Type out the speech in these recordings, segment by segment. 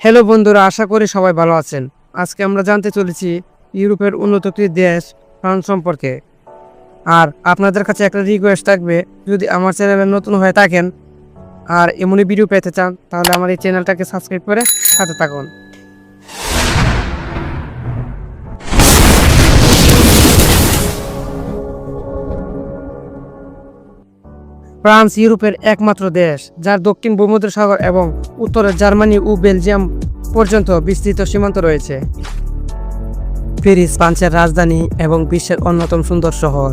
Hello বন্ধুরা, আশা করি সবাই ভালো আছেন। আজকে আমরা জানতে চলেছি ইউরোপের উন্নত দেশ ফ্রান্স সম্পর্কে। আর আপনাদের কাছে একটা রিকোয়েস্ট থাকবে, যদি আমার চ্যানেলে নতুন হয়ে থাকেন আর এমনই ভিডিও পেতে চান, তাহলে আমার এই চ্যানেলটাকে সাবস্ক্রাইব করে সাথে থাকুন। ফ্রান্স ইউরোপের একমাত্র দেশ, যার দক্ষিণ ভূমধ্যসাগর এবং উত্তরে জার্মানি ও বেলজিয়াম পর্যন্ত বিস্তৃত সীমান্ত রয়েছে। প্যারিস ফ্রান্সের রাজধানী এবং বিশ্বের অন্যতম সুন্দর শহর।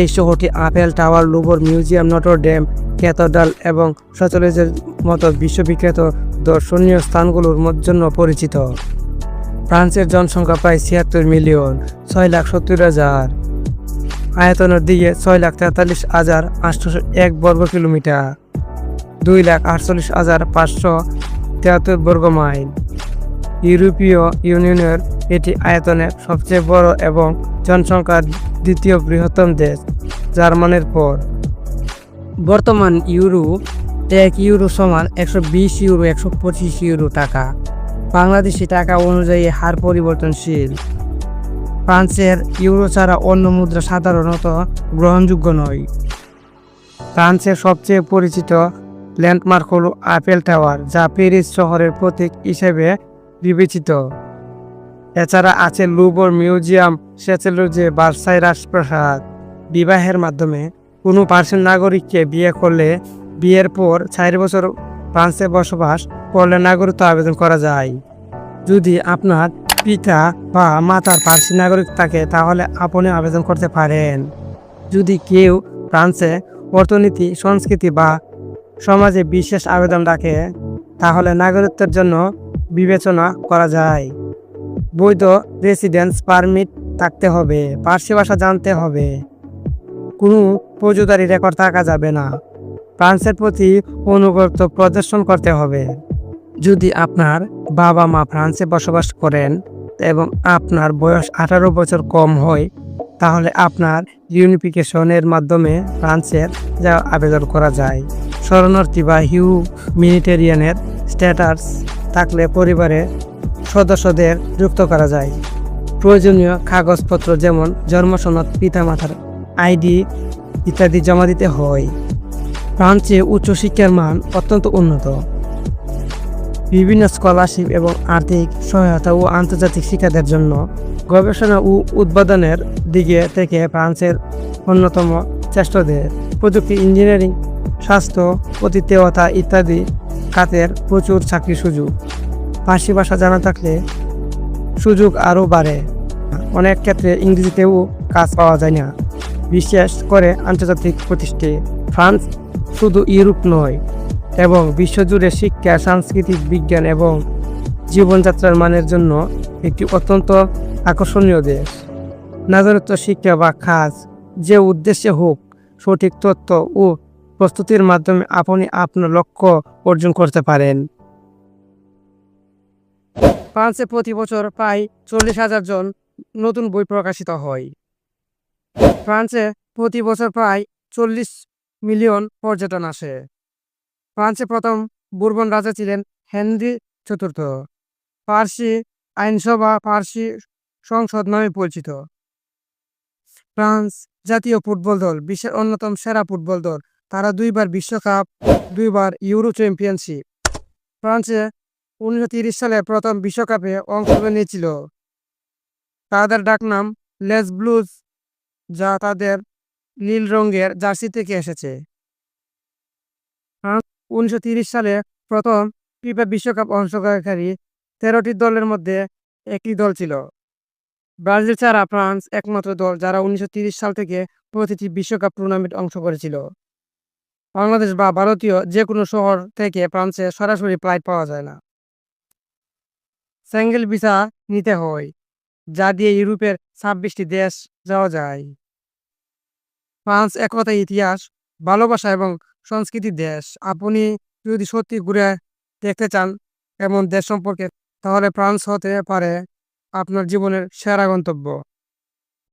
এই শহরটি আপেল টাওয়ার, লুবর মিউজিয়াম নটর ডেম ক্যাথোডাল এবং সচলেজের মতো বিশ্ববিখ্যাত দর্শনীয় স্থানগুলোর জন্য পরিচিত। ফ্রান্সের জনসংখ্যা প্রায় ছিয়াত্তর মিলিয়ন, ছয় লাখ সত্তর হাজার। আয়তনের দিকে ছয় লাখ তেতাল্লিশ হাজার আটশোশো এক বর্গ কিলোমিটার। দুই লাখ আটচল্লিশ হাজার পাঁচশো তেহাত্তর বর্গ মাইল। ইউরোপীয় ইউনিয়নের এটি আয়তনের সবচেয়ে বড় এবং জনসংখ্যার দ্বিতীয় বৃহত্তম দেশ, জার্মানির পর। বর্তমান ইউরো এক ইউরো সমান একশো বিশ ইউরো, একশো পঁচিশ ইউরো টাকা। বাংলাদেশি টাকা অনুযায়ী হার পরিবর্তনশীল। ফ্রান্সের ইউরো ছাড়া অন্য মুদ্রা সাধারণত গ্রহণযোগ্য নয়। ফ্রান্সের সবচেয়ে পরিচিত ল্যান্ডমার্ক হল আপেল টাওয়ার, যা প্যারিস শহরের প্রতীক হিসেবে বিবেচিত। এছাড়া আছে লুবর মিউজিয়াম সেচেলুজে বার্সাই রাজপ্রাসাদ। বিবাহের মাধ্যমে কোনো পার্সিয়ান নাগরিককে বিয়ে করলে বিয়ের পর চার বছর ফ্রান্সে বসবাস করলে নাগরিকত্ব আবেদন করা যায়। যদি আপনার পিতা বা মাতার ফার্সি নাগরিক থাকে, তাহলে আপনি আবেদন করতে পারেন। যদি কেউ ফ্রান্সে অর্থনীতি, সংস্কৃতি বা সমাজে বিশেষ আবেদন রাখে, তাহলে নাগরিকত্বের জন্য বিবেচনা করা যায়। বৈধ রেসিডেন্স পারমিট থাকতে হবে, পার্সি ভাষা জানতে হবে। কোনো ফৌজদারি রেকর্ড থাকা যাবে না। ফ্রান্সের প্রতি অনুগত প্রদর্শন করতে হবে। যদি আপনার বাবা মা ফ্রান্সে বসবাস করেন এবং আপনার বয়স আঠারো বছর কম হয়, তাহলে আপনার ইউনিফিকেশনের মাধ্যমে ফ্রান্সের যা আবেদন করা যায়। শরণার্থী বা হিউ মিনিটেরিয়ানের স্ট্যাটাস থাকলে পরিবারের সদস্যদের যুক্ত করা যায়। প্রয়োজনীয় কাগজপত্র যেমন জন্মসনদ, পিতামাতার আইডি ইত্যাদি জমা দিতে হয়। ফ্রান্সে উচ্চশিক্ষার মান অত্যন্ত উন্নত। বিভিন্ন স্কলারশিপ এবং আর্থিক সহায়তা ও আন্তর্জাতিক শিক্ষাদের জন্য গবেষণা ও উৎপাদনের দিকে থেকে ফ্রান্সের অন্যতম দেশ প্রযুক্তি, ইঞ্জিনিয়ারিং, স্বাস্থ্য, অতিথেয়তা ইত্যাদি খাতের প্রচুর চাকরির সুযোগ। ফার্সি ভাষা জানা থাকলে সুযোগ আরও বাড়ে। অনেক ক্ষেত্রে ইংরেজিতেও কাজ পাওয়া যায় না, বিশেষ করে আন্তর্জাতিক প্রতিষ্ঠানে। ফ্রান্স শুধু ইউরোপ নয় এবং বিশ্বজুড়ে শিক্ষা, সাংস্কৃতিক বিজ্ঞান এবং জীবনযাত্রার মানের জন্য একটি অত্যন্ত আকর্ষণীয় দেশ। নাগরিকত্ব, শিক্ষা বা কাজ যে উদ্দেশ্যে হোক, সঠিক তথ্য ও প্রস্তুতির মাধ্যমে আপনি আপনার লক্ষ্য অর্জন করতে পারেন। ফ্রান্সে প্রতি বছর প্রায় চল্লিশ হাজার জন নতুন বই প্রকাশিত হয়। ফ্রান্সে প্রতি বছর প্রায় চল্লিশ মিলিয়ন পর্যটন আসে। ফ্রান্সে প্রথম বুরবন রাজা ছিলেন হেনরি চতুর্থ। ফার্সি আইনসভা, ফার্সি সংসদ নামে পরিচিত। ফ্রান্স জাতীয় ফুটবল দল, বিশ্বের অন্যতম সেরা ফুটবল দল। তারা দুইবার বিশ্বকাপ, দুইবার ইউরো চ্যাম্পিয়নশিপ। ফ্রান্সে উনিশশো সালে প্রথম বিশ্বকাপে অংশগ্রহণ নিয়েছিল। তাদের ডাকনাম লেস ব্লুজ, যা তাদের নীল রঙের জার্সি থেকে এসেছে। উনিশশো সালে প্রথম ফিফা বিশ্বকাপ অংশগ্রহণকারী তেরোটি দলের মধ্যে একটি দল ছিল। ব্রাজিল ছাড়া ফ্রান্স একমাত্র দল যারা উনিশশো সাল থেকে প্রতিটি বিশ্বকাপ টুর্নামেন্ট অংশ করেছিল। বাংলাদেশ বা ভারতীয় যে কোনো শহর থেকে ফ্রান্সে সরাসরি ফ্লাইট পাওয়া যায় না। স্যাঙ্গেল ভিসা নিতে হয়, যা দিয়ে ইউরোপের ছাব্বিশটি দেশ যাওয়া যায়। ফ্রান্স একতা ইতিহাস, ভালোবাসা এবং সংস্কৃতির দেশ। আপনি যদি সত্যি ঘুরে দেখতে চান এমন দেশ সম্পর্কে, তাহলে ফ্রান্স হতে পারে আপনার জীবনের সেরা গন্তব্য।